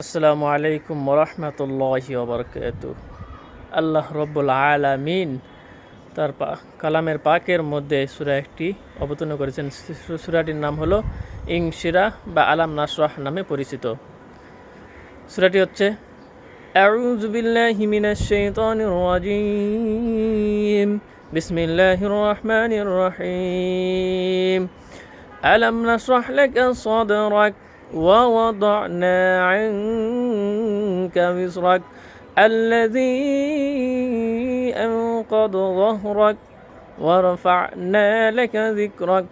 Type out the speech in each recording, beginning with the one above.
আসসালামু আলাইকুম ওরহমতুল্লাহি ওবরকাত আল্লাহ রব্বুল আলামিন তার পা কালামের পাকের মধ্যে সুরা একটি অবতীর্ণ করেছেন সু- সুরাটির নাম হলো ইংশিরা বা আলাম নাসরাহ নামে পরিচিত সুরাটি হচ্ছে أعوذ بالله من الشيطان الرجيم بسم الله الرحمن الرحيم ألم نشرح لك صدرك ووضعنا عنك وزرك الذي أنقض ظهرك ورفعنا لك ذكرك.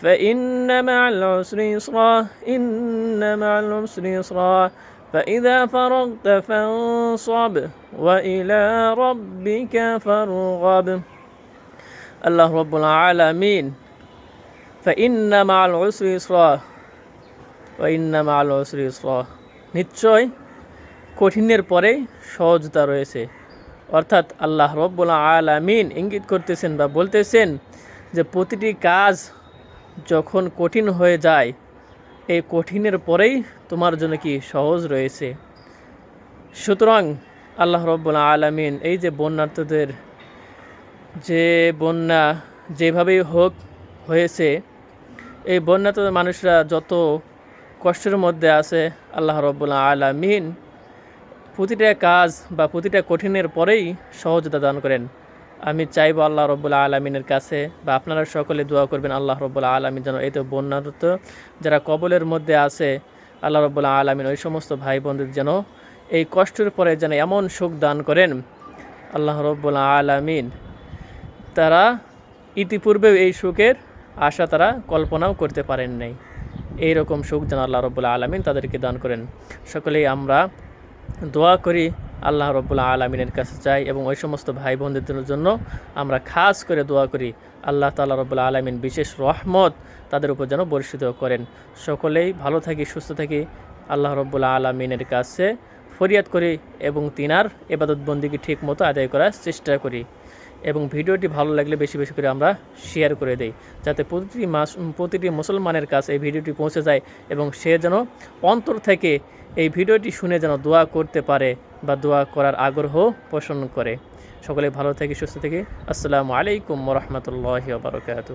فإن مع العسر يسرا إن مع العسر يسرا. فإذا فرغت فانصب وإلى ربك فارغب. الله رب العالمين. فإن مع العسر يسرا. ইন্নামা আল ওসরি ইসলাহ নিশ্চয় কঠিনের পরে সহজতা রয়েছে। অর্থাৎ আল্লাহ রব্বুল্লা আলামিন ইঙ্গিত করতেছেন বা বলতেছেন যে প্রতিটি কাজ যখন কঠিন হয়ে যায়, এই কঠিনের পরেই তোমার জন্য কি সহজ রয়েছে? সুতরাং আল্লাহ রব্বুল্লা আলামিন এই যে বন্যার্থদের যে বন্যা যেভাবেই হোক হয়েছে, এই বন্যার্থদের মানুষরা যত কষ্টের মধ্যে আছে আল্লাহ রব্বুল আলামিন। প্রতিটা কাজ বা প্রতিটা কঠিনের পরেই সহজতা দান করেন। আমি চাইব আল্লাহ রব্বুল আলমিনের কাছে বা আপনারা সকলে দোয়া করবেন আল্লাহ রব্বুল আলমিন যেন এই তো বন্যারত যারা কবলের মধ্যে আছে, আল্লাহ রব্বুল আলমিন ওই সমস্ত ভাই বোনদের যেন এই কষ্টের পরে যেন এমন সুখ দান করেন। আল্লাহ রব্বুল আলমিন, তারা ইতিপূর্বেও এই সুখের আশা তারা কল্পনাও করতে পারেন নাই। এইরকম সুখ যেন আল্লাহ রব্বুল আলমিন তাদেরকে দান করেন। সকলেই আমরা দোয়া করি, আল্লাহ রব্বুল্লাহ আলমিনের কাছে চাই এবং ওই সমস্ত ভাই বোনদের জন্য আমরা খাস করে দোয়া করি, আল্লাহ তাল্লাহ রব্বুল্লাহ আলমিন বিশেষ রহমত তাদের উপর যেন বর্ষিত করেন। সকলেই ভালো থাকি, সুস্থ থাকি, আল্লাহ রব্বুল্লাহ আলমিনের কাছে ফরিয়াদ করি এবং তিনার এবাদত বন্দিকে ঠিক মতো আদায় করার চেষ্টা করি। এবং ভিডিওটি ভালো লাগলে বেশি বেশি করে আমরা শেয়ার করে দেই, যাতে প্রতিটি মাস প্রতিটি মুসলমানের কাছে এই ভিডিওটি পৌঁছে যায় এবং সে যেন অন্তর থেকে এই ভিডিওটি শুনে যেন দোয়া করতে পারে বা দোয়া করার আগ্রহ পোষণ করে। সকলে ভালো থেকে সুস্থ থেকে, আসসালামু আলাইকুম রহমতুল্লাহ বারকাত